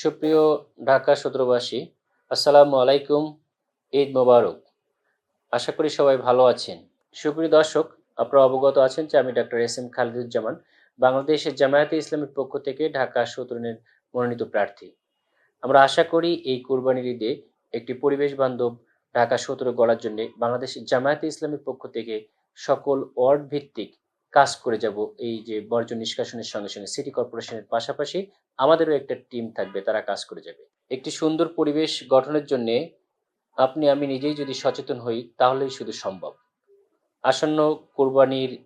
সুপ্রিয় ঢাকা সূত্রবাসী, আসসালামু আলাইকুম, ঈদ মোবারক। আশা করি সবাই ভালো আছেন। সুপ্রিয় দর্শক, আপনারা অবগত আছেন যে আমি ডক্টর এস এম খালিদুজ্জামান, বাংলাদেশের জামায়াতে ইসলামের পক্ষ থেকে ঢাকা সদরনের মনোনীত প্রার্থী। আমরা আশা করি এই কোরবানির ঈদে একটি পরিবেশ বান্ধব ঢাকা সদর গড়ার জন্য বাংলাদেশের জামায়াতে ইসলামের পক্ষ থেকে সকল ওয়ার্ড ভিত্তিক কাজ করে যাব এই যে বর্জ্য নিষ্কাশনের সঙ্গে সঙ্গে সিটি কর্পোরেশনের পাশাপাশি আমাদেরও একটা টিম থাকবে, তারা কাজ করে যাবে। একটি সুন্দর পরিবেশ গঠনের জন্যে আপনি, আমি নিজেই যদি সচেতন হই, তাহলেই শুধু সম্ভব। আসন্ন কোরবানির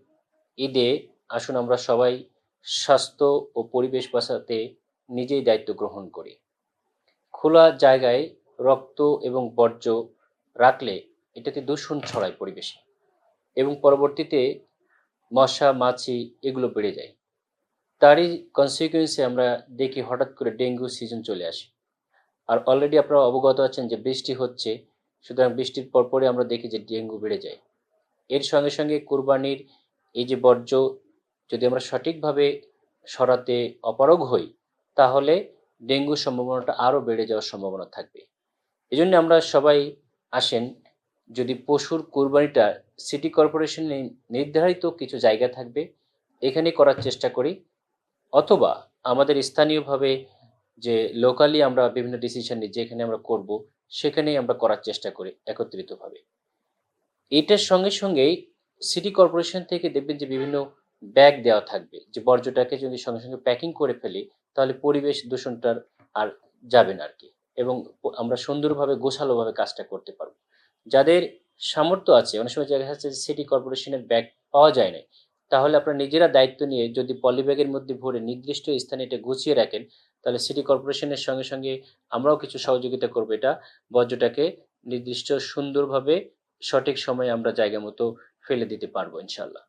ঈদে আসুন আমরা সবাই স্বাস্থ্য ও পরিবেশ বাঁচাতে নিজেই দায়িত্ব গ্রহণ করি। খোলা জায়গায় রক্ত এবং বর্জ্য রাখলে এটাতে দূষণ ছড়ায় পরিবেশে। এবং পরবর্তীতে মশা, মাছি এগুলো বেড়ে যায়। তারই কনসিকুয়েন্সে আমরা দেখি হঠাৎ করে ডেঙ্গু সিজন চলে আসে। আর অলরেডি আপনারা অবগত আছেন যে বৃষ্টি হচ্ছে, সুতরাং বৃষ্টির পরপরই আমরা দেখি যে ডেঙ্গু বেড়ে যায়। এর সঙ্গে সঙ্গে কুরবানির এই যে বর্জ্য, যদি আমরা সঠিকভাবে সরাতে অপারগ হই, তাহলে ডেঙ্গুর সম্ভাবনাটা আরও বেড়ে যাওয়ার সম্ভাবনা থাকবে। এই জন্য আমরা সবাই আসেন, যদি পশুর কোরবানিটা সিটি কর্পোরেশনে নির্ধারিত কিছু জায়গা থাকবে, এখানে করার চেষ্টা করি। অথবা আমাদের স্থানীয়ভাবে যে লোকালি আমরা বিভিন্ন ডিসিশন নিই, যেখানে আমরা করব, সেখানেই আমরা করার চেষ্টা করি একত্রিতভাবে। এটার সঙ্গে সঙ্গেই সিটি কর্পোরেশন থেকে দেখবেন যে বিভিন্ন ব্যাগ দেওয়া থাকবে। যে বর্জ্যটাকে যদি সঙ্গে সঙ্গে প্যাকিং করে ফেলি, তাহলে পরিবেশ দূষণটার আর যাবে না আর কি এবং আমরা সুন্দরভাবে, গোছালোভাবে কাজটা করতে পারব। যাদের সামর্থ্য আছে। অনেক সময় দেখা যাচ্ছে সিটি কর্পোরেশনের ব্যাগ পাওয়া যায় না তাহলে আপনারা নিজেরা দায়িত্ব নিয়ে যদি পলিব্যাগের মধ্যে ভরে নির্দিষ্ট স্থানে এটা গুছিয়ে রাখেন, তাহলে সিটি কর্পোরেশনের সঙ্গে সঙ্গে আমরাও কিছু সহযোগিতা করব। এটা বর্জ্যটাকে নির্দিষ্ট সুন্দরভাবে সঠিক সময়ে আমরা জায়গা মতো ফেলে দিতে পারব ইনশাল্লাহ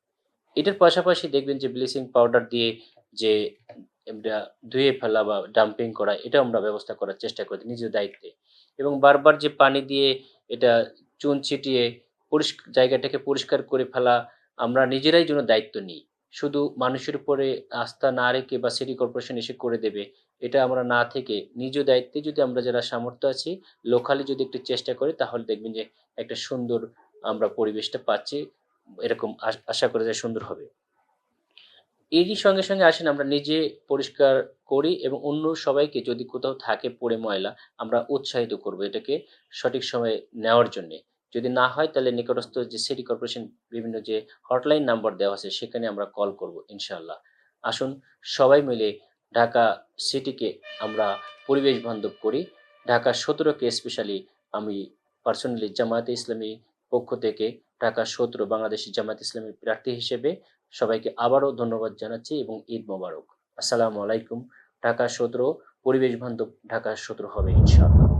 এটার পাশাপাশি দেখবেন যে ব্লিচিং পাউডার দিয়ে যে এটা ধুয়ে ফেলা বা ডাম্পিং করা এটা আমরা ব্যবস্থা করার চেষ্টা করি নিজের দায়িত্বে। এবং বারবার যে পানি দিয়ে এটা চুন ছিটিয়ে পরিষ্কার জায়গাটাকে পরিষ্কার করে ফেলা আমরা নিজেরাই জন্য দায়িত্ব নিই। শুধু মানুষের উপরে আস্থা না রেখে বা সিটি কর্পোরেশন এসে করে দেবে, এটা আমরা না থেকে নিজ দায়িত্বে যদি আমরা যারা সামর্থ্য আছি, লোকালি যদি একটু চেষ্টা করি, তাহলে দেখবেন যে একটা সুন্দর আমরা পরিবেশটা পাচ্ছি, এরকম আশ- করে যে সুন্দর হবে। এরই সঙ্গে সঙ্গে আসেন, আমরা নিজে পরিষ্কার করি এবং অন্য সবাইকে যদি কোথাও থাকে পড়ে ময়লা, আমরা উৎসাহিত করব এটাকে সঠিক সময়ে নেওয়ার জন্যে। যদি না হয়, তাহলে নিকটস্থ যে সিটি কর্পোরেশন বিভিন্ন যে হটলাইন নাম্বার দেওয়া আছে, সেখানে আমরা কল করব ইনশাল্লাহ আসুন, সবাই মিলে ঢাকা সিটিকে আমরা পরিবেশ বান্ধব করি। ঢাকা সতেরোকে স্পেশালি আমি পার্সোনালি জামায়াতে ইসলামী পক্ষ থেকে ঢাকা সতেরো বাংলাদেশি জামায়াত ইসলামী প্রার্থী হিসেবে সবাইকে আবারও ধন্যবাদ জানাচ্ছি এবং ঈদ মোবারক। আসসালামু আলাইকুম। ঢাকা সতেরো, পরিবেশ বান্ধব ঢাকা সতেরো হবে, ইনশাআল্লাহ।